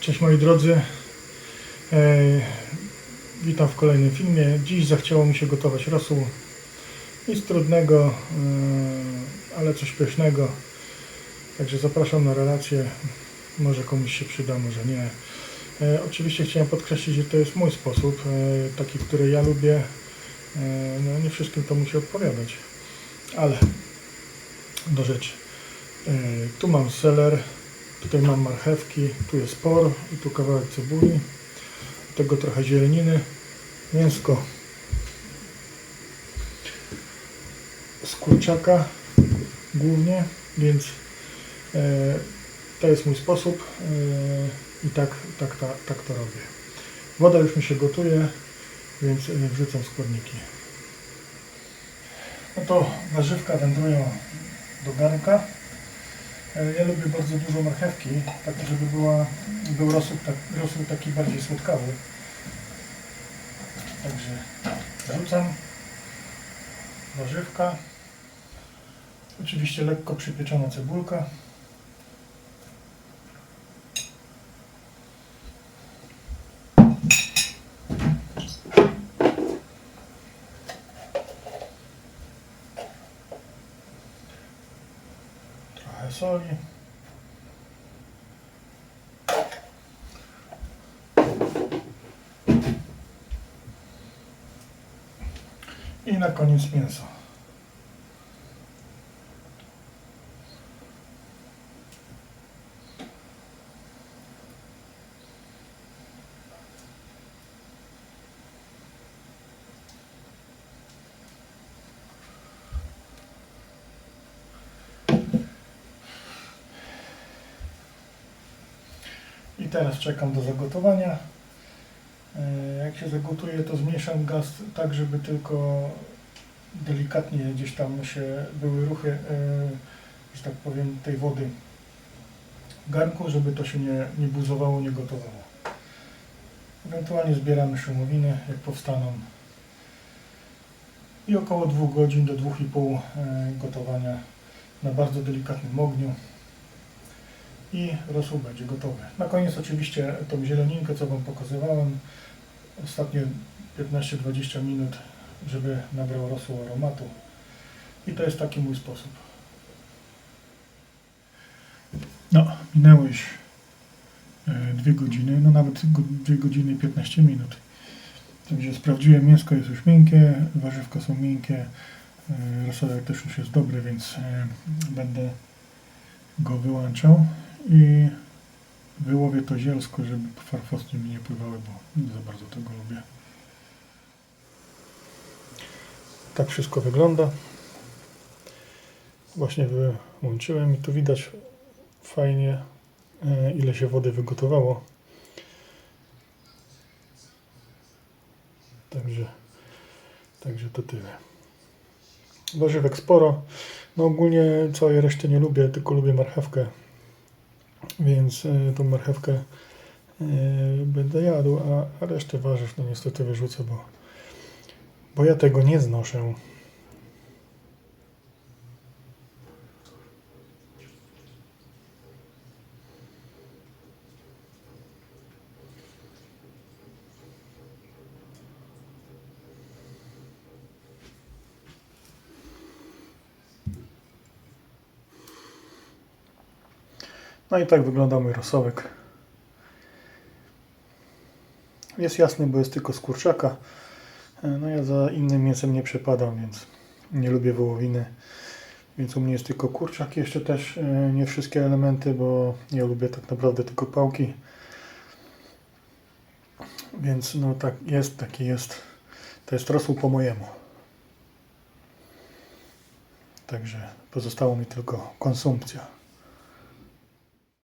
Cześć moi drodzy. Witam w kolejnym filmie. Dziś zachciało mi się gotować rosół. Nic trudnego, e, ale coś pysznego. Także zapraszam na relację. Może komuś się przyda, może nie. E, oczywiście chciałem podkreślić, że to jest mój sposób, e, taki, który ja lubię. E, no, nie wszystkim to musi odpowiadać, ale do rzeczy. E, tu mam seler, Tutaj mam marchewki, tu jest por i tu kawałek cebuli. Do tego trochę zieleniny, mięsko z kurczaka głównie, więc e, to jest mój sposób e, i tak, tak, tak, tak to robię. Woda już mi się gotuje, więc e, wrzucam składniki. No to warzywka wędrują do garnka. E, Ja lubię bardzo dużo marchewki, tak żeby była, był rosół, tak, rosół taki bardziej słodkawy. Także rzucam warzywka. Oczywiście lekko przypieczona cebulka. Trochę soli. I na koniec mięso. I teraz czekam do zagotowania. E, Jak się zagotuje, to zmniejszam gaz tak, żeby tylko delikatnie gdzieś tam się były ruchy, e, że tak powiem, tej wody w garnku, żeby to się nie, nie buzowało, nie gotowało. Ewentualnie zbieramy szumowiny, jak powstaną. I około 2 godzin do 2,5 e, gotowania na bardzo delikatnym ogniu i rosół będzie gotowy. Na koniec oczywiście tą zieleninkę, co Wam pokazywałem, ostatnie 15-20 minut, żeby nabrał rosół aromatu. I to jest taki mój sposób. No, minęło już e, dwie godziny, no nawet 2 godziny i 15 minut. Także sprawdziłem, mięsko jest już miękkie, warzywka są miękkie, e, rosołek też już jest dobry, więc e, będę go wyłączał i wyłowię to zielsko, żeby farfosty mi nie pływały, bo nie za bardzo tego lubię. Tak wszystko wygląda. Właśnie wyłączyłem i tu widać fajnie e, ile się wody wygotowało. Także, także to tyle. Warzywek sporo. No ogólnie całej reszty nie lubię, tylko lubię marchewkę. Więc y, tą marchewkę y, będę jadł, a, a resztę warzyw no niestety wyrzucę, bo, bo ja tego nie znoszę. No i tak wygląda mój rosołek. Jest jasny, bo jest tylko z kurczaka. No ja za innym mięsem nie przepadam, więc nie lubię wołowiny. Więc u mnie jest tylko kurczak. Jeszcze też e, nie wszystkie elementy, bo ja lubię tak naprawdę tylko pałki. Więc no tak jest, taki jest. To jest rosół po mojemu. Także pozostało mi tylko konsumpcja.